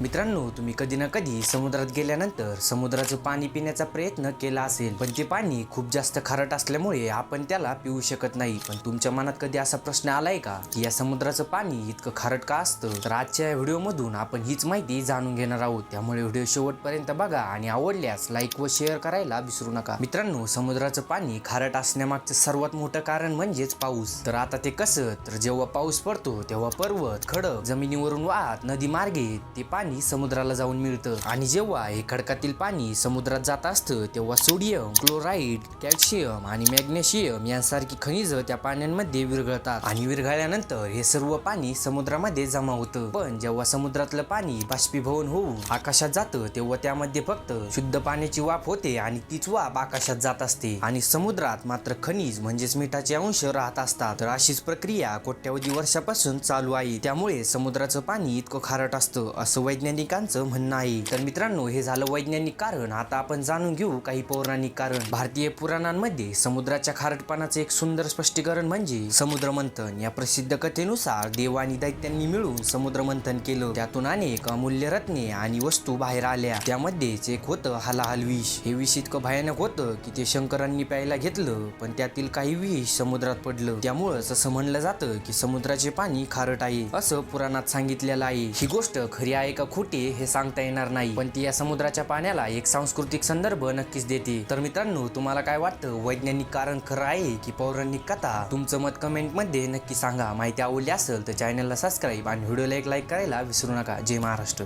मित्रांनो तुम्ही कधी ना कधी समुद्रात गेल्यानंतर समुद्राचं पाणी पिण्याचा प्रयत्न केला असेल पण ते पाणी खूप जास्त खारट असल्यामुळे आपण त्याला पिऊ शकत नाही. पण तुमच्या मनात कधी असा प्रश्न आलाय का की या समुद्राचं पाणी इतकं खारट का असतं? तर आजच्या या व्हिडिओमधून आपण हीच माहिती जाणून घेणार आहोत. त्यामुळे व्हिडिओ शेवटपर्यंत बघा आणि आवडल्यास लाईक व शेअर करायला विसरू नका. मित्रांनो समुद्राचं पाणी खारट असण्यामागचं सर्वात मोठं कारण म्हणजेच पाऊस. तर आता ते कसं? तर जेव्हा पाऊस पडतो तेव्हा पर्वत खडक जमिनीवरून वाहत नदी मार्गे ते पाणी समुद्राला जाऊन मिळतं. आणि जेव्हा हे खडकातील पाणी समुद्रात जात असतं तेव्हा सोडियम क्लोराईड कॅल्शियम आणि मॅग्नेशियम यांसारखी खनिज त्या पाण्यांमध्ये विरघळतात. आणि विरघळल्यानंतर हे सर्व पाणी समुद्रामध्ये जमा होतं. पण जेव्हा समुद्रातलं पाणी बाष्पीभवन होऊन आकाशात जातं तेव्हा त्यामध्ये फक्त शुद्ध पाण्याची वाफ होते आणि तीच वाफ आकाशात जात असते. आणि समुद्रात मात्र खनिज म्हणजेच मिठाचे अंश राहत असतात. तर अशीच प्रक्रिया कोट्यावधी वर्षापासून चालू आहे. त्यामुळे समुद्राचं पाणी इतकं खारट असतं असं वैज्ञानिकांचं म्हणणं आहे. तर मित्रांनो हे झालं वैज्ञानिक कारण. आता आपण जाणून घेऊ काही पौराणिक कारण. भारतीय पुराणांमध्ये समुद्राच्या खारटपणाचे एक सुंदर स्पष्टीकरण म्हणजे समुद्र मंथन या प्रसिद्ध कथेनुसार देव आणि दैत्यांनी मिळून समुद्र मंथन केलं. त्यातून अनेक अमूल्य रत्ने आणि वस्तू बाहेर आल्या. त्यामध्येच एक होतं हलाहल विष. हे विष इतकं भयानक होतं की ते शंकरांनी प्यायला घेतलं पण त्यातील काही विष समुद्रात पडलं. त्यामुळंच असं म्हणलं जातं की समुद्राचे पाणी खारट आहे असं पुराणात सांगितलेलं आहे. ही गोष्ट खरी आहे का खोटी हे सांगता येणार नाही. पण ती या समुद्राच्या पाण्याला एक सांस्कृतिक संदर्भ नक्कीच देते. तर मित्रांनो तुम्हाला काय वाटतं? वैज्ञानिक कारण खरं आहे की पौराणिक कथा? तुमचं मत कमेंटमध्ये नक्की सांगा. माहिती आवडली असेल तर चॅनलला सबस्क्राईब आणि व्हिडिओला एक लाईक करायला विसरू नका. जय महाराष्ट्र.